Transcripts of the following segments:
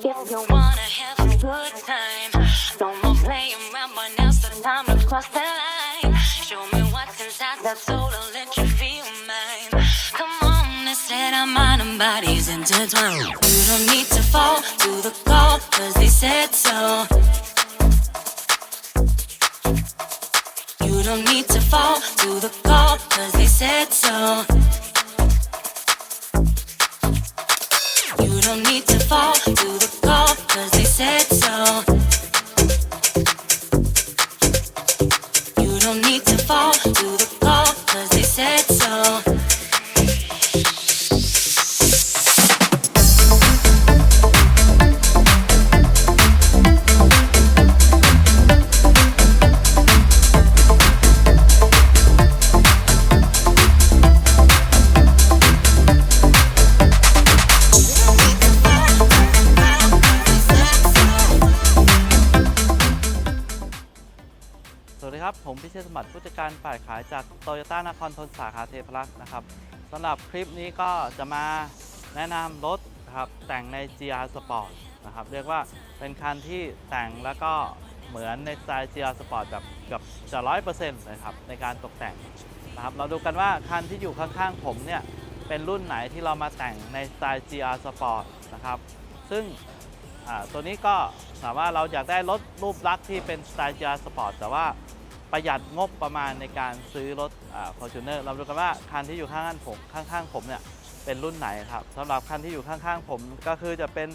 If you wanna have a good time, no more playing around, but now's the time to cross the line. Show me what's inside that soul and let you feel mine. Come on, they said our mind and bodies intertwined. You don't need to fall to the call, cause they said so. You don't need to fall to the call, cause they said so. Don't need to fall to the ครับ ผมพิเชษสมบัติผู้จัดการฝ่ายขายจากโตโยต้านครทนสาขาเทพรักษ์นะครับสำหรับคลิปนี้ก็จะมาแนะนำรถนะครับแต่งใน GR Sport นะครับเรียกว่าเป็นคันที่แต่งแล้วก็เหมือนในสไตล์ GR Sport แบบเกือบจะร้อยเปอร์เซ็นต์เลยครับในการตกแต่งนะครับเราดูกันว่าคันที่อยู่ข้างๆผมเนี่ยเป็นรุ่นไหนที่เรามาแต่งในสไตล์ GR Sport นะครับซึ่งตัวนี้ก็สามารถเราอยากได้รถรูปลักษณ์ที่เป็นสไตล์ GR Sport แต่ว่า ประหยัดงบประมาณในการซื้อรถอ่า Fortuner เราดูกันว่าคันที่อยู่ข้างๆผมข้างๆผมเนี่ยเป็นรุ่นไหนครับสำหรับคันที่อยู่ข้างๆผมก็คือจะเป็น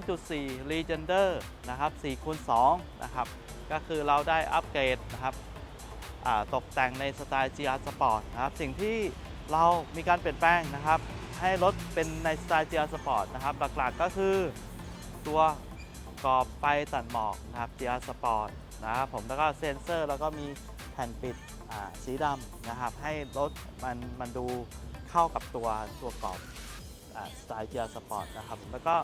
2.4 Legender นะครับ4คูณ2นะครับก็คือเราได้อัปเกรดนะครับตกแต่งในสไตล์ GR Sport นะครับสิ่งที่เรามีการเปลี่ยนแปลงนะครับ ให้รถเป็นในสไตล์ GR Sport นะครับหลักๆก็คือตัวกรอบไฟตัดหมอกนะครับ GR Sport นะครับผมแล้วก็เซ็นเซอร์แล้วก็มีแผ่นปิดสีดำนะครับให้รถมันมันดูเข้ากับตัวตัวกรอบอสไตล์ GR Sport นะครับแล้วก็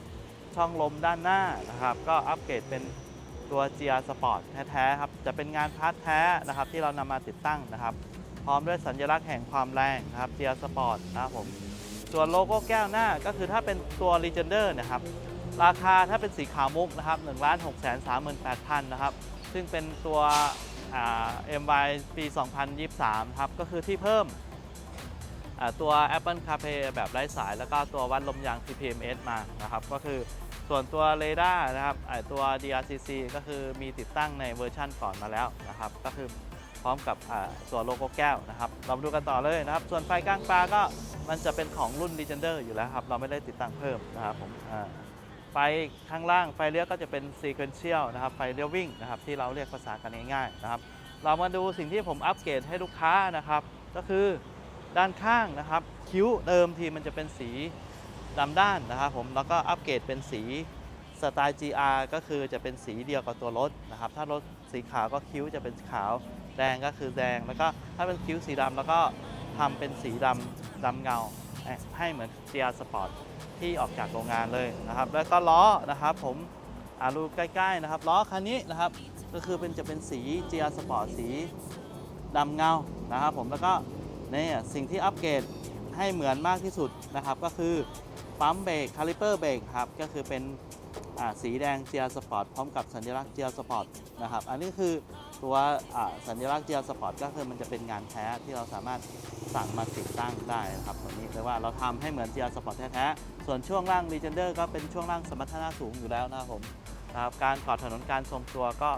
ช่องลมด้านหน้านะครับก็อัปเกรดเป็นตัว GR Sport แท้ๆครับจะเป็นงานพาร์ทแท้นะครับที่เรานำมาติดตั้งนะครับ พร้อมด้วยสัญลักษณ์แห่งความแรงนะครับ GR Sport นะครับผมส่วนโลโก้แก้วหน้าก็คือถ้าเป็นตัว Legender นะครับราคาถ้าเป็นสีขาวมุกนะครับ1 6 3 8 0 0 0นะครับ ซึ่งเป็นตัวอ่า MY ปี 2023 ครับ ก็คือที่เพิ่มตัว Apple CarPlay แบบไร้สาย แล้วก็ตัววัดลมยาง TPMS มานะครับ ก็คือส่วนตัวเรดาร์นะครับตัว DRCC ก็คือมีติดตั้งในเวอร์ชั่นก่อนมาแล้วนะครับ ก็คือพร้อมกับตัวโลโก้แก้วนะครับ เรามาดูกันต่อเลยนะครับ ส่วนไฟก้างปลาก็มันจะเป็นของรุ่น Legender อยู่แล้วครับ เราไม่ได้ติดตั้งเพิ่มนะครับผมอ ไฟข้างล่างไฟเลี้ยวก็จะเป็น sequential นะครับ ไฟเลี้ยววิ่งนะครับที่เราเรียกภาษากันง่ายๆนะครับ เรามาดูสิ่งที่ผมอัปเกรดให้ลูกค้านะครับ ก็คือด้านข้างนะครับ คิ้วเดิมทีมันจะเป็นสีดำด้านนะครับผมแล้วก็อัปเกรดเป็นสีสไตล์ GR ก็คือจะเป็นสีเดียวกับตัวรถนะครับ ถ้ารถสีขาวก็คิ้วจะเป็นขาวแดงก็คือแดง แล้วก็ถ้าเป็นคิ้วสีดำแล้วก็ทำเป็นสีดำดำเงา ให้เหมือน GR Sport ที่ออกจากโรงงานเลยนะครับ แล้วก็ล้อนะครับ ผมอารูใกล้ๆนะครับล้อคันนี้นะครับ ก็คือเป็นจะเป็นสี GR Sport สีดำเงานะครับ ผมแล้วก็เนี่ยสิ่งที่อัปเกรดให้เหมือนมากที่สุดนะครับ ก็คือปั๊มเบรกคาลิเปอร์เบรกครับก็คือเป็นอ่าสีแดง GR Sport พร้อมกับสัญลักษณ์ GR Sport นะครับ อันนี้คือ ตัวสัญลักษณ์ GR Sport ก็คือมันจะเป็นงานแท้ที่เราสามารถสั่งมาติดตั้งได้นะครับตัวนี้เรียกว่าเราทำให้เหมือน GR Sport แท้ๆส่วนช่วงล่าง Legender ก็เป็นช่วงล่างสมรรถนะสูงอยู่แล้วนะครับผมนะครับการกอดถนนการทรงตัวก็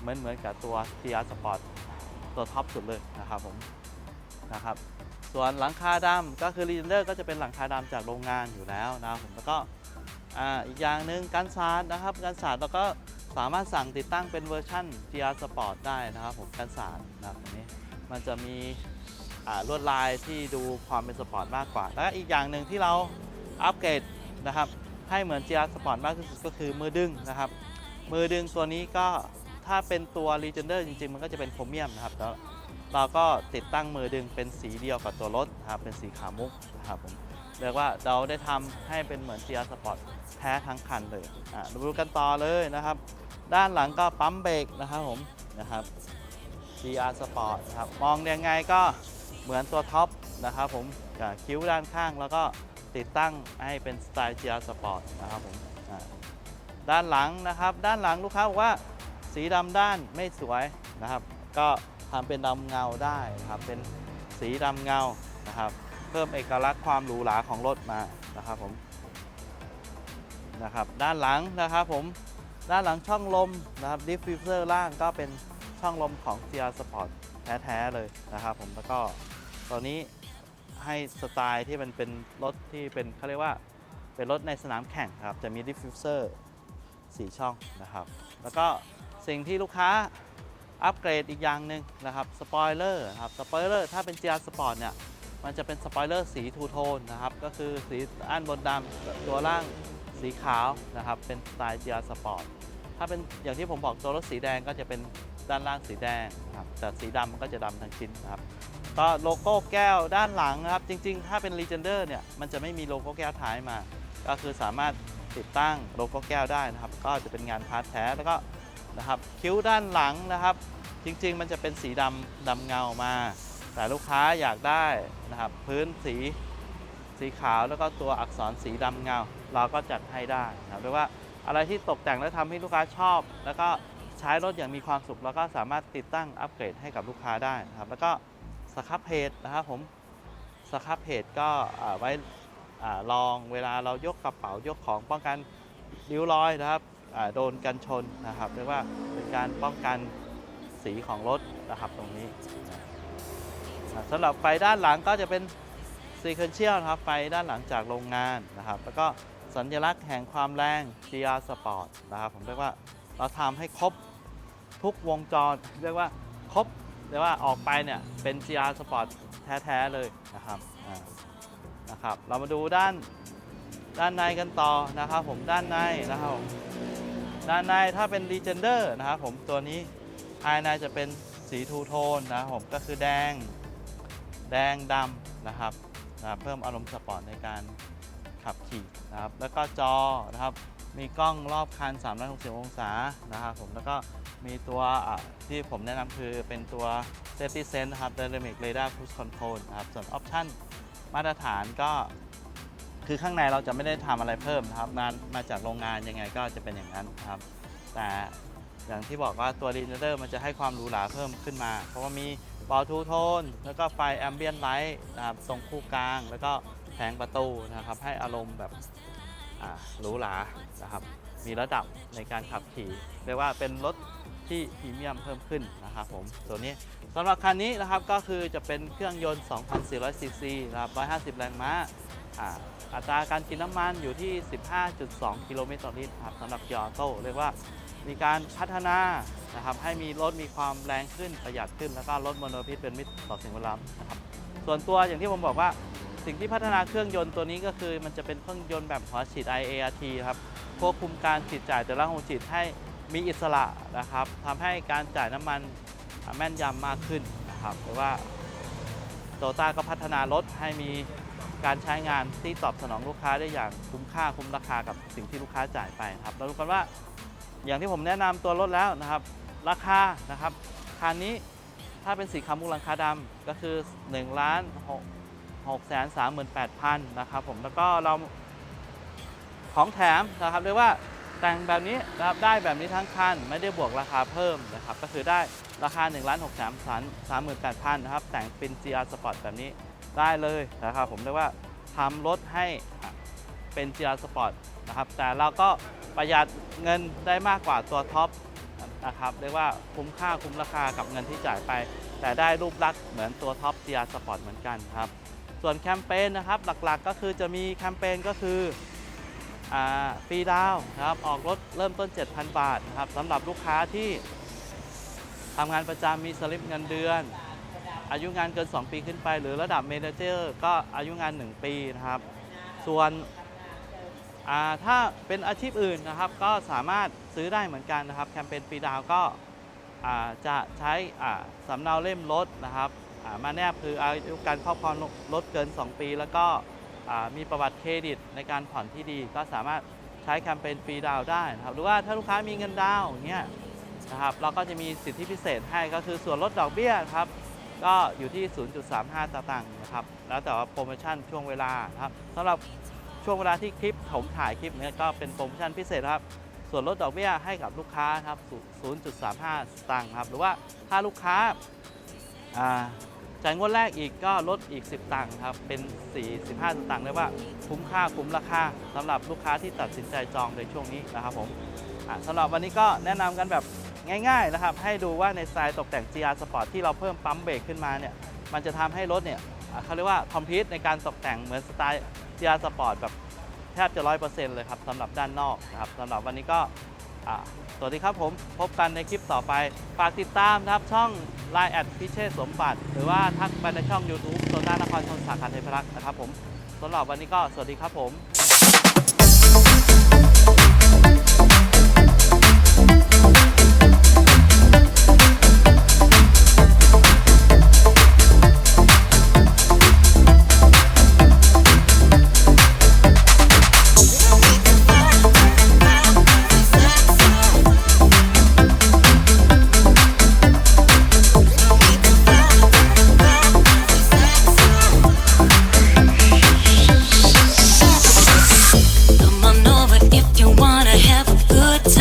เหมือนเหมือนกับตัว GR Sport ตัวท็อปสุดเลยนะครับผมนะครับส่วนหลังคาดำก็คือ Legender ก็จะเป็นหลังคาดำจากโรงงานอยู่แล้วนะครับผมแล้วก็อ,อีกอย่างหนึ่งกันสาดนะครับกันสาดเราก็ สามารถสั่งติดตั้งเป็นเวอร์ชั่น GR Sport ได้นะครับผมกันสาดนะครับตรงนี้มันจะมีลวดลายที่ดูความเป็นสปอร์ตมากกว่า แล้วก็อีกอย่างหนึ่งที่เราอัปเกรดนะครับให้เหมือน GR Sport มากที่สุดก็คือมือดึงนะครับ มือดึงตัวนี้ก็ถ้าเป็นตัว Legender จริงๆ มันก็จะเป็นโครเมียมนะครับแล้วเราก็ติดตั้งมือดึงเป็นสีเดียวกับตัวรถนะครับเป็นสีขาวมุกนะครับผม เรียกว่าเราได้ทำให้เป็นเหมือน GR Sport แท้ทั้งคันเลยอะดูกันต่อเลยนะครับ ด้านหลังก็ปั๊มเบรกนะครับผมนะครับ GR Sport นะครับมองยังไงก็เหมือนตัวท็อปนะครับผมกับคิ้วด้านข้างแล้วก็ติดตั้งให้เป็นสไตล์ GR Sport นะครับผมอ่าด้านหลังนะครับ ด้านหลังลูกค้าบอกว่าสีดำด้านไม่สวยนะครับ ก็ทำเป็นดำเงาได้นะครับเป็นสีดำเงานะครับ เพิ่มเอกลักษณ์ความหรูหราของรถมานะครับผมนะครับด้านหลังนะครับผมด้านหลังช่องลมนะครับดิฟฟิวเซอร์ล่างก็เป็นช่องลมของ GR Sport แท้ๆเลยนะครับผมแล้วก็ตัวนี้ให้สไตล์ที่มันเป็นรถที่เป็นเขาเรียกว่าเป็นรถในสนามแข่งครับจะมีดิฟฟิวเซอร์4ช่องนะครับ แล้วก็สิ่งที่ลูกค้าอัปเกรดอีกอย่างหนึ่งนะครับสปอยเลอร์ครับสปอยเลอร์ถ้าเป็น GR Sport เนี่ย มันจะเป็นสปอยเลอร์สีทูโทนนะครับ ก็คือสีอันบนดำตัวล่างสีขาวนะครับ เป็นสไตล์ GR Sport ถ้าเป็นอย่างที่ผมบอกตัวรถสีแดงก็จะเป็นด้านล่างสีแดงนะครับแต่สีดำมันก็จะดำทั้งชิ้นนะครับก็โลโก้แก้วด้านหลังนะครับ จริง ๆ ถ้าเป็น Legender เนี่ยมันจะไม่มีโลโก้แก้วท้ายมา ก็คือสามารถติดตั้งโลโก้แก้วได้นะครับ ก็จะเป็นงานพาร์ทแท้แล้วก็นะครับคิ้วด้านหลังนะครับ จริง ๆ มันจะเป็นสีดำดำเงามา แต่ลูกค้าอยากได้นะครับพื้นสีสีขาวแล้วก็ตัวอักษรสีดำเงา เราก็จัดให้ได้นะครับเรียกว่าอะไรที่ตกแต่งแล้วทำให้ลูกค้าชอบ แล้วก็ใช้รถอย่างมีความสุข แล้วก็สามารถติดตั้งอัปเกรดให้กับลูกค้าได้นะครับแล้วก็สครับเพจนะครับผมสครับเพจก็ไว้ลองเวลาเรายกกระเป๋ายกของป้องกันริ้วรอยนะครับโดนกันชนนะครับเรียกว่าเป็นการป้องกันสีของรถนะครับตรงนี้ สำหรับไฟด้านหลังก็จะเป็น sequential นะครับไฟด้านหลังจากโรงงานนะครับ แล้วก็สัญลักษณ์แห่งความแรง GR Sport นะครับผมเรียกว่าเราทำให้ครบทุกวงจร เรียกว่าครบเรียกว่าออกไปเนี่ยเป็น GR Sport แท้ ๆ เลยนะครับนะครับ เรามาดูด้านด้านในกันต่อนะครับผมด้านในนะครับผมด้านในถ้าเป็น Legender นะครับผมตัวนี้ภายในจะเป็นสีทูโทนนะครับผมก็คือแดง แดงดำนะครับนะเพิ่มอารมณ์สปอร์ตในการขับขี่นะครับ แล้วก็จอนะครับ มีกล้องรอบคัน 360 องศานะครับผม แล้วก็มีตัวที่ผมแนะนำคือเป็นตัว Safety Sense นะครับ Dynamic Radar Cruise Control นะครับ ส่วนออปชั่นมาตรฐานก็คือข้างในเราจะไม่ได้ทำอะไรเพิ่มนะครับมามาจากโรงงานยังไงก็จะเป็นอย่างนั้นครับ แต่อย่างที่บอกว่าตัว r e n d e r มันจะให้ความหรูหราเพิ่มขึ้นมา เพราะว่ามี บอลทูโทนแล้วก็ไฟแอมเบียนไลท์นะครับตรงคู่กลาง แล้วก็แผงประตูนะครับ ให้อารมณ์แบบอ่าหรูหรานะครับ มีระดับในการขับขี่เรียกว่าเป็นรถที่พรีเมียมเพิ่มขึ้นนะครับผมตัวนี้สำหรับคันนี้นะครับก็คือจะเป็นเครื่องยนต์ 2,400 ซีซีนะครับ150 แรงม้าอ่าอัตราการกินน้ำมันอยู่ที่ 15.2 กิโลเมตรต่อลิตรครับสำหรับ g อ Auto เรียกว่า มีการพัฒนานะครับให้มีรถมีความแรงขึ้นประหยัดขึ้น แล้วก็ลดมลพิษเป็นมิตรต่อสิ่งแวดล้อมนะครับส่วนตัวอย่างที่ผมบอกว่าสิ่งที่พัฒนาเครื่องยนต์ตัวนี้ก็คือ มันจะเป็นเครื่องยนต์แบบหัวฉีด IART ครับควบคุมการฉีดจ่ายแต่ละหัวฉีดให้มีอิสระนะครับทำให้การจ่ายน้ำมันแม่นยำมากขึ้นนะครับหรือว่าโตต้าก็พัฒนารถให้มีการใช้งานที่ตอบสนองลูกค้าได้อย่างคุ้มค่าคุ้มราคากับสิ่งที่ลูกค้าจ่ายไปครับเราดูกันว่า อย่างที่ผมแนะนำตัวรถแล้วนะครับ ราคานะครับคันนี้ถ้าเป็นสีขาวมุกหลังคาดำก็คือ1ล้าน6แสน38,000นะครับผมแล้วก็เราของแถมนะครับเรียกว่าแต่งแบบนี้นะครับได้แบบนี้ทั้งคันไม่ได้บวกราคาเพิ่มนะครับก็คือได้ราคา1ล้าน6แสน38,000นะครับแต่งเป็น GR Sport แบบนี้ได้เลยนะครับผมเรียกว่าทำรถให้เป็น GR Sport นะครับแต่เราก็ ประหยัดเงินได้มากกว่าตัวท็อปนะครับเรียกว่าคุ้มค่าคุ้มราคากับเงินที่จ่ายไป แต่ได้รูปลักษณ์เหมือนตัวท็อป GR Sport เหมือนกันครับ ส่วนแคมเปญนะครับหลักๆก็คือจะมีแคมเปญก็คืออฟรีดาวนะครับออกรถเริ่มต้น 7,000 บาทนะครับสำหรับลูกค้าที่ทำงานประจำมีสลิปเงินเดือน อายุงานเกิน 2 ปีขึ้นไป หรือระดับเมนเจอร์ก็อายุงาน 1 ปีนะครับ ส่วน ถ้าเป็นอาชีพอื่นนะครับก็สามารถซื้อได้เหมือนกันนะครับแคมเปญฟรีดาวก็จะใช้สำเนาเล่มรถนะครับมาแนบคืออายุการครอบครองรถเกิน 2 ปี แล้วก็มีประวัติเครดิตในการผ่อนที่ดี ก็สามารถใช้แคมเปญฟรีดาวได้นะครับหรือว่าถ้าลูกค้ามีเงินดาวอย่างเงี้ยนะครับเราก็จะมีสิทธิพิเศษให้ก็คือส่วนลดดอกเบี้ยครับก็อยู่ที่ 0.35ตางค์นะครับ แล้วแต่ว่าโปรโมชั่นช่วงเวลาครับสำหรับ ช่วงเวลาที่คลิปผมถ่ายคลิปเนี้ยก็เป็นโปรโมชั่นพิเศษครับ ส่วนลดดอกเบี้ยให้กับลูกค้าครับศู0.35 สตางค์ครับ หรือว่าถ้าลูกค้าจ่ายงวดแรกอีกก็ลดอีก 10 ตังค์ครับ เป็น 45 สตางค์เรียกว่าคุ้มค่าคุ้มราคาสำหรับลูกค้าที่ตัดสินใจจองในช่วงนี้นะครับผมอะสำหรับวันนี้ก็แนะนำกันแบบง่ายๆนะครับ ให้ดูว่าในสไตล์ตกแต่ง GR Sport ที่เราเพิ่มปั๊มเบรกขึ้นมาเนี่ย มันจะทำให้รถเนี่ยเขาเรียกว่าคอมพิวในการตกแต่งเหมือนสไตล์ GR Sport แบบแทบจะร้อยเปอร์เซ็นต์เลยครับสำหรับด้านนอกนะครับสำหรับวันนี้ก็สวัสดีครับผมพบกันในคลิปต่อไป ฝากติดตามนะครับช่อง Line แอดพิเชษสมบัติหรือว่าทักไปในช่อง YouTube โซต้านครชนสาขาเทพรักษ์นะครับผมสำหรับวันนี้ก็สวัสดีครับผม